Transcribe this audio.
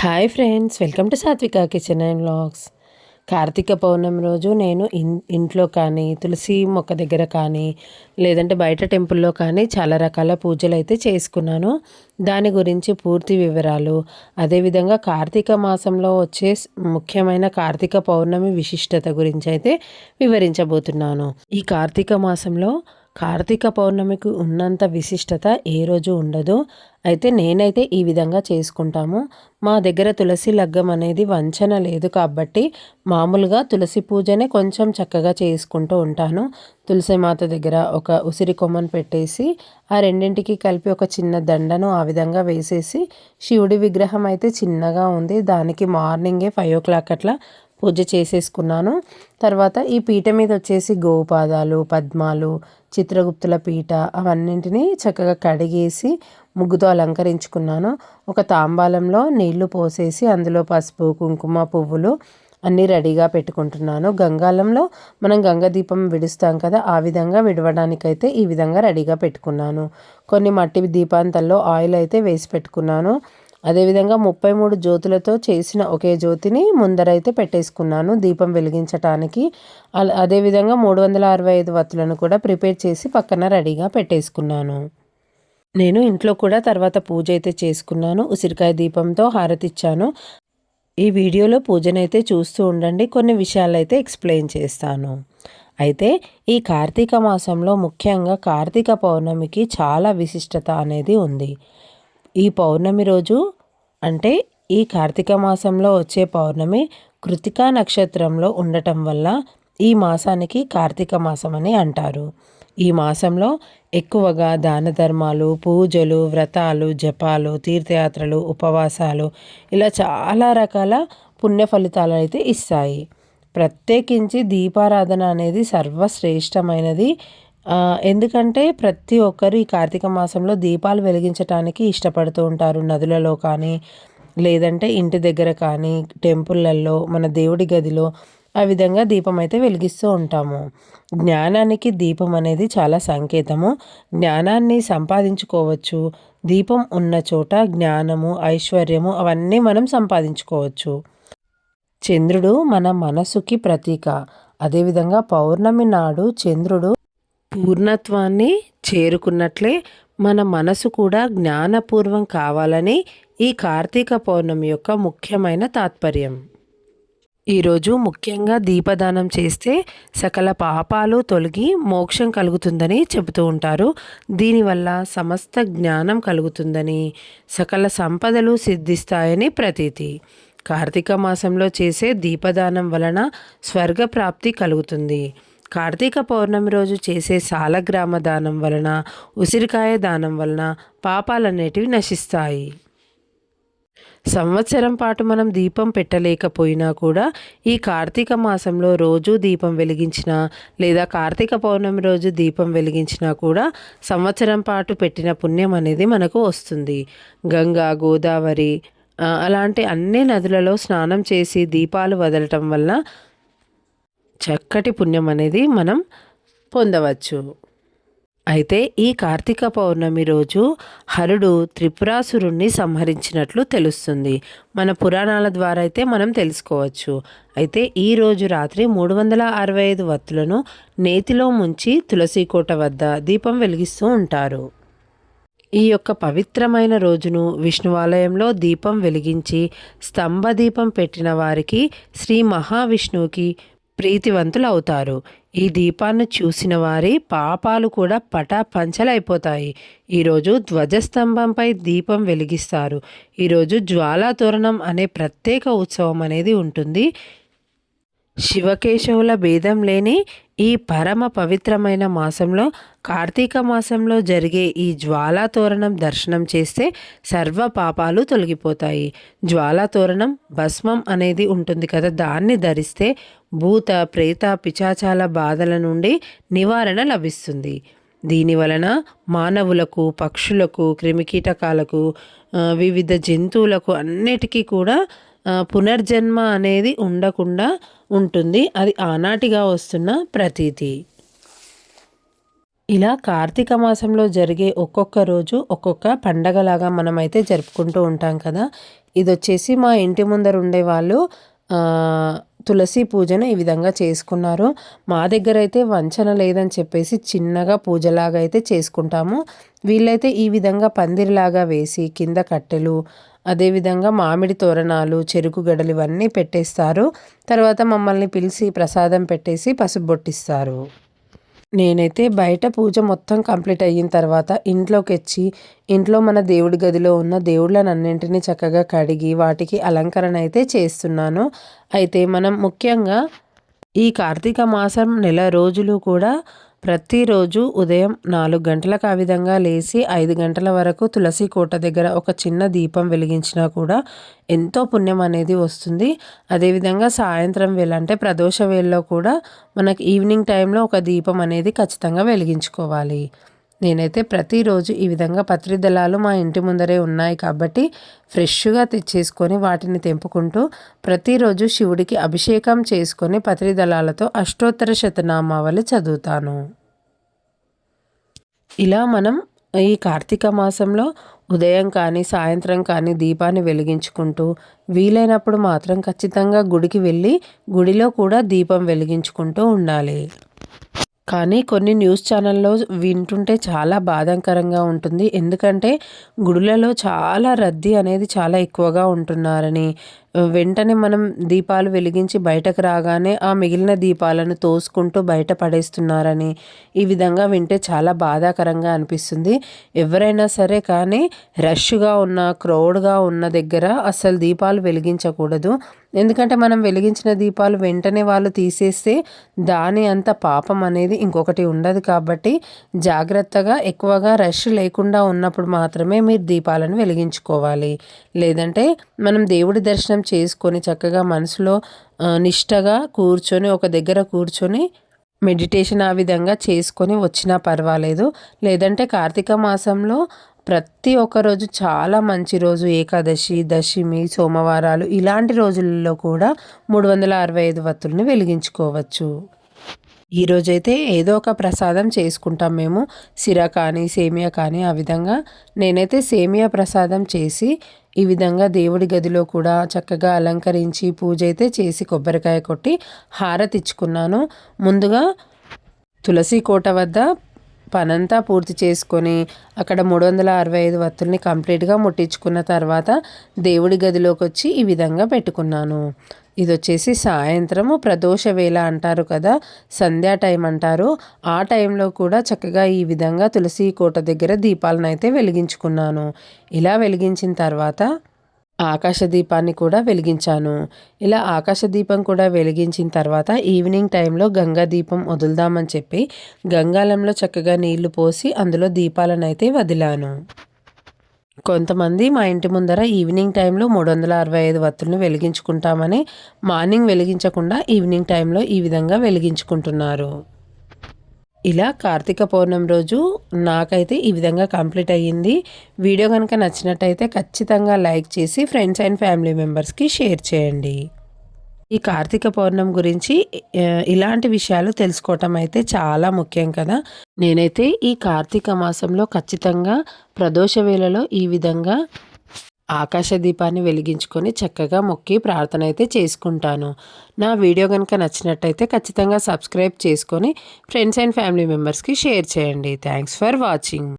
Hi friends welcome to Satvika kitchen and vlogs. Karthika Pournami రోజు నేను in ఇంట్లో కానీ తులసి మొక్క దగ్గర కానీ లేదంటే బయట టెంపుల్లో కానీ చాలా రకాల పూజలు అయితే చేసుకున్నాను. దాని గురించి పూర్తి వివరాలు అదేవిధంగా కార్తీక మాసంలో వచ్చే ముఖ్యమైన కార్తీక పౌర్ణమి విశిష్టత గురించి అయితే వివరించబోతున్నాను. ఈ కార్తీక మాసంలో కార్తీక పౌర్ణమికి ఉన్నంత విశిష్టత ఏ రోజు ఉండదు. అయితే నేనైతే ఈ విధంగా చేసుకుంటాము. మా దగ్గర తులసి లగ్గం అనేది వంచన లేదు కాబట్టి మామూలుగా తులసి పూజనే కొంచెం చక్కగా చేసుకుంటూ ఉంటాను. తులసి మాత దగ్గర ఒక ఉసిరి కొమ్మను పెట్టేసి ఆ రెండింటికి కలిపి ఒక చిన్న దండను ఆ విధంగా వేసేసి శివుడి విగ్రహం అయితే చిన్నగా ఉంది. దానికి మార్నింగే ఫైవ్ ఓ క్లాక్ అట్లా పూజ చేసేసుకున్నాను. తర్వాత ఈ పీట మీద వచ్చేసి గోపాదాలు పద్మాలు చిత్రగుప్తుల పీట అవన్నింటినీ చక్కగా కడిగేసి ముగ్గుతో అలంకరించుకున్నాను. ఒక తాంబాలంలో నీళ్ళు పోసేసి అందులో పసుపు కుంకుమ పువ్వులు అన్నీ రెడీగా పెట్టుకుంటున్నాను. గంగాలంలో మనం గంగ దీపం విడుస్తాం కదా ఆ విధంగా విడవడానికైతే ఈ విధంగా రెడీగా పెట్టుకున్నాను. కొన్ని మట్టి దీపాంతల్లో ఆయిల్ అయితే వేసి పెట్టుకున్నాను. అదేవిధంగా ముప్పై మూడు జ్యోతులతో చేసిన ఒకే జ్యోతిని ముందరైతే పెట్టేసుకున్నాను దీపం వెలిగించటానికి. అదేవిధంగా మూడు వందల అరవై ఐదు వత్తులను కూడా ప్రిపేర్ చేసి పక్కన రెడీగా పెట్టేసుకున్నాను. నేను ఇంట్లో కూడా తర్వాత పూజ అయితే చేసుకున్నాను ఉసిరికాయ దీపంతో హారతిచ్చాను. ఈ వీడియోలో పూజనైతే చూస్తూ ఉండండి కొన్ని విషయాలైతే ఎక్స్ప్లెయిన్ చేస్తాను. అయితే ఈ కార్తీక మాసంలో ముఖ్యంగా కార్తీక పౌర్ణమికి చాలా విశిష్టత అనేది ఉంది. ఈ పౌర్ణమి రోజు అంటే ఈ కార్తీక మాసంలో వచ్చే పౌర్ణమి కృతికా నక్షత్రంలో ఉండటం వల్ల ఈ మాసానికి కార్తీక మాసం అని అంటారు. ఈ మాసంలో ఎక్కువగా దాన ధర్మాలు పూజలు వ్రతాలు జపాలు తీర్థయాత్రలు ఉపవాసాలు ఇలా చాలా రకాల పుణ్య ఫలితాలు అయితే ఇస్తాయి. ప్రత్యేకించి దీపారాధన అనేది సర్వశ్రేష్టమైనది. ఎందుకంటే ప్రతి ఒక్కరు ఈ కార్తీక మాసంలో దీపాలు వెలిగించటానికి ఇష్టపడుతూ ఉంటారు. నదులలో కానీ లేదంటే ఇంటి దగ్గర కానీ టెంపుల్లలో మన దేవుడి గదిలో ఆ విధంగా దీపం అయితే వెలిగిస్తూ ఉంటాము. జ్ఞానానికి దీపం అనేది చాలా సంకేతము. జ్ఞానాన్ని సంపాదించుకోవచ్చు. దీపం ఉన్న చోట జ్ఞానము ఐశ్వర్యము అవన్నీ మనం సంపాదించుకోవచ్చు. చంద్రుడు మన మనసుకి ప్రతీక. అదేవిధంగా పౌర్ణమి నాడు చంద్రుడు పూర్ణత్వాన్ని చేరుకున్నట్లే మన మనసు కూడా జ్ఞానపూర్వం కావాలని ఈ కార్తీక పౌర్ణమి యొక్క ముఖ్యమైన తాత్పర్యం. ఈరోజు ముఖ్యంగా దీపదానం చేస్తే సకల పాపాలు తొలగి మోక్షం కలుగుతుందని చెబుతూ ఉంటారు. దీనివల్ల సమస్త జ్ఞానం కలుగుతుందని సకల సంపదలు సిద్ధిస్తాయని ప్రతీతి. కార్తీక మాసంలో చేసే దీపదానం వలన స్వర్గప్రాప్తి కలుగుతుంది. కార్తీక పౌర్ణమి రోజు చేసే సాలగ్రామ దానం వలన ఉసిరికాయ దానం వలన పాపాలనేటివి నశిస్తాయి. సంవత్సరం పాటు మనం దీపం పెట్టలేకపోయినా కూడా ఈ కార్తీక మాసంలో రోజు దీపం వెలిగించిన లేదా కార్తీక పౌర్ణమి రోజు దీపం వెలిగించినా కూడా సంవత్సరం పాటు పెట్టిన పుణ్యం అనేది మనకు వస్తుంది. గంగా గోదావరి అలాంటి అన్ని నదులలో స్నానం చేసి దీపాలు వదలటం వల్ల చక్కటి పుణ్యం అనేది మనం పొందవచ్చు. అయితే ఈ కార్తీక పౌర్ణమి రోజు హరుడు త్రిపురాసురుణ్ణి సంహరించినట్లు తెలుస్తుంది. మన పురాణాల ద్వారా అయితే మనం తెలుసుకోవచ్చు. అయితే ఈ రోజు రాత్రి మూడు వందల అరవై ఐదు వత్తులను నేతిలో ముంచి తులసీకోట వద్ద దీపం వెలిగిస్తూ ఉంటారు. ఈ యొక్క పవిత్రమైన రోజును విష్ణువాలయంలో దీపం వెలిగించి స్తంభ దీపం పెట్టిన వారికి శ్రీ మహావిష్ణువుకి ప్రీతివంతులు అవుతారు ఈ దీపాన్ని చూసిన వారి పాపాలు కూడా పటా పంచలైపోతాయి ఈరోజు ధ్వజస్తంభంపై దీపం వెలిగిస్తారు. ఈరోజు జ్వాలాతోరణం అనే ప్రత్యేక ఉత్సవం అనేది ఉంటుంది. శివకేశవుల భేదం లేని ఈ పరమ పవిత్రమైన మాసంలో కార్తీక మాసంలో జరిగే ఈ జ్వాలా తోరణం దర్శనం చేస్తే సర్వ పాపాలు తొలగిపోతాయి. జ్వాలా తోరణం భస్మం అనేది ఉంటుంది కదా దాన్ని ధరిస్తే భూత ప్రేత పిచాచాల బాధల నుండి నివారణ లభిస్తుంది. దీని వలన మానవులకు పక్షులకు క్రిమికీటకాలకు వివిధ జంతువులకు అన్నిటికీ కూడా పునర్జన్మ అనేది ఉండకుండా ఉంటుంది. అది ఆనాటిగా వస్తున్న ప్రతీతి. ఇలా కార్తీక మాసంలో జరిగే ఒక్కొక్క రోజు ఒక్కొక్క పండగలాగా మనమైతే జరుపుకుంటూ ఉంటాం కదా. ఇది వచ్చేసి మా ఇంటి ముందర ఉండే వాళ్ళు తులసి పూజను ఈ విధంగా చేసుకున్నారు. మా దగ్గర అయితే వంచన లేదని చెప్పేసి చిన్నగా పూజలాగా అయితే చేసుకుంటాము. వీళ్ళైతే ఈ విధంగా పందిరిలాగా వేసి కింద కట్టెలు అదేవిధంగా మామిడి తోరణాలు చెరుకు గడలు ఇవన్నీ పెట్టేస్తారు. తర్వాత మమ్మల్ని పిలిచి ప్రసాదం పెట్టేసి పసుపు బొట్టిస్తారు. నేనైతే బయట పూజ మొత్తం కంప్లీట్ అయిన తర్వాత ఇంట్లోకి వచ్చి ఇంట్లో మన దేవుడి గదిలో ఉన్న దేవుళ్ళని అన్నింటినీ చక్కగా కడిగి వాటికి అలంకరణ అయితే చేస్తున్నాను. అయితే మనం ముఖ్యంగా ఈ కార్తీక మాసం నెల రోజులు కూడా ప్రతిరోజు ఉదయం నాలుగు గంటలకు ఆ విధంగా లేచి ఐదు గంటల వరకు తులసి కోట దగ్గర ఒక చిన్న దీపం వెలిగించినా కూడా ఎంతో పుణ్యం అనేది వస్తుంది. అదేవిధంగా సాయంత్రం వేళ అంటే ప్రదోష వేళలో కూడా మనకి ఈవినింగ్ టైంలో ఒక దీపం అనేది ఖచ్చితంగా వెలిగించుకోవాలి. నేనైతే ప్రతిరోజు ఈ విధంగా పత్రి దళాలు మా ఇంటి ముందరే ఉన్నాయి కాబట్టి ఫ్రెష్గా తెచ్చేసుకొని వాటిని తెంపుకుంటూ ప్రతిరోజు శివుడికి అభిషేకం చేసుకొని పత్రి దళాలతో అష్టోత్తర శతనామావళి చదువుతాను. ఇలా మనం ఈ కార్తీక మాసంలో ఉదయం కానీ సాయంత్రం కానీ దీపాన్ని వెలిగించుకుంటూ వీలైనప్పుడు మాత్రం ఖచ్చితంగా గుడికి వెళ్ళి గుడిలో కూడా దీపం వెలిగించుకుంటూ ఉండాలి. కానీ కొన్ని న్యూస్ ఛానల్లో వింటుంటే చాలా బాధాకరంగా ఉంటుంది. ఎందుకంటే గుడులలో చాలా రద్దీ అనేది చాలా ఎక్కువగా ఉంటున్నారని వెంటనే మనం దీపాలు వెలిగించి బయటకు రాగానే ఆ మిగిలిన దీపాలను తోసుకుంటూ బయట పడేస్తున్నారని ఈ విధంగా వింటే చాలా బాధాకరంగా అనిపిస్తుంది. ఎవరైనా సరే కానీ రష్గా ఉన్న క్రౌడ్గా ఉన్న దగ్గర అసలు దీపాలు వెలిగించకూడదు. ఎందుకంటే మనం వెలిగించిన దీపాలు వెంటనే వాళ్ళు తీసేస్తే దాని అంత పాపం అనేది ఇంకొకటి ఉండదు కాబట్టి జాగ్రత్తగా ఎక్కువగా రష్ లేకుండా ఉన్నప్పుడు మాత్రమే మీరు దీపాలను వెలిగించుకోవాలి. లేదంటే మనం దేవుడి దర్శనం చేసుకొని చక్కగా మనసులో నిష్టగా కూర్చొని ఒక దగ్గర కూర్చొని మెడిటేషన్ ఆ విధంగా చేసుకొని వచ్చినా పర్వాలేదు. లేదంటే కార్తీక మాసంలో ప్రతి ఒక్క రోజు చాలా మంచి రోజు. ఏకాదశి దశమి సోమవారాలు ఇలాంటి రోజులలో కూడా మూడు వందల అరవై ఐదు వత్తుల్ని వెలిగించుకోవచ్చు. ఈరోజైతే ఏదో ఒక ప్రసాదం చేసుకుంటాం మేము. సిరా కానీ సేమియా కానీ ఆ విధంగా. నేనైతే సేమియా ప్రసాదం చేసి ఈ విధంగా దేవుడి గదిలో కూడా చక్కగా అలంకరించి పూజ అయితే చేసి కొబ్బరికాయ కొట్టి హారతిచ్చుకున్నాను ముందుగా తులసి కోట వద్ద పనంతా పూర్తి చేసుకొని అక్కడ మూడు వందల అరవై ఐదు వత్తుల్ని కంప్లీట్గా ముట్టించుకున్న తర్వాత దేవుడి గదిలోకి వచ్చి ఈ విధంగా పెట్టుకున్నాను. ఇది వచ్చేసి సాయంత్రము ప్రదోష వేళ అంటారు కదా సంధ్యా టైం అంటారు. ఆ టైంలో కూడా చక్కగా ఈ విధంగా తులసి కోట దగ్గర దీపాలను అయితే వెలిగించుకున్నాను. ఇలా వెలిగించిన తర్వాత ఆకాశ దీపాన్ని కూడా వెలిగించాను. ఇలా ఆకాశ దీపం కూడా వెలిగించిన తర్వాత ఈవినింగ్ టైంలో గంగా దీపం వదులుదామని చెప్పి గంగాలంలో చక్కగా నీళ్ళు పోసి అందులో దీపాలను అయితే వదిలాను. కొంతమంది మా ఇంటి ముందర ఈవినింగ్ టైంలో మూడు వందల అరవై ఐదు వత్తులను వెలిగించుకుంటామని మార్నింగ్ వెలిగించకుండా ఈవినింగ్ టైంలో ఈ విధంగా వెలిగించుకుంటున్నారు. ఇలా కార్తీక పౌర్ణమి రోజు నాకైతే ఈ విధంగా కంప్లీట్ అయ్యింది. వీడియో కనుక నచ్చినట్టయితే ఖచ్చితంగా లైక్ చేసి ఫ్రెండ్స్ అండ్ ఫ్యామిలీ మెంబర్స్కి షేర్ చేయండి. ఈ కార్తీక పౌర్ణమి గురించి ఇలాంటి విషయాలు తెలుసుకోవటం అయితే చాలా ముఖ్యం కదా. నేనైతే ఈ కార్తీక మాసంలో ఖచ్చితంగా ప్రదోష వేళలో ఈ విధంగా ఆకాశ దీపాన్ని వెలిగించుకొని చక్కగా మొక్కి ప్రార్థన అయితే చేసుకుంటాను. నా వీడియో కనుక నచ్చినట్టయితే ఖచ్చితంగా సబ్స్క్రైబ్ చేసుకొని ఫ్రెండ్స్ అండ్ ఫ్యామిలీ మెంబర్స్కి షేర్ చేయండి. Thanks for watching.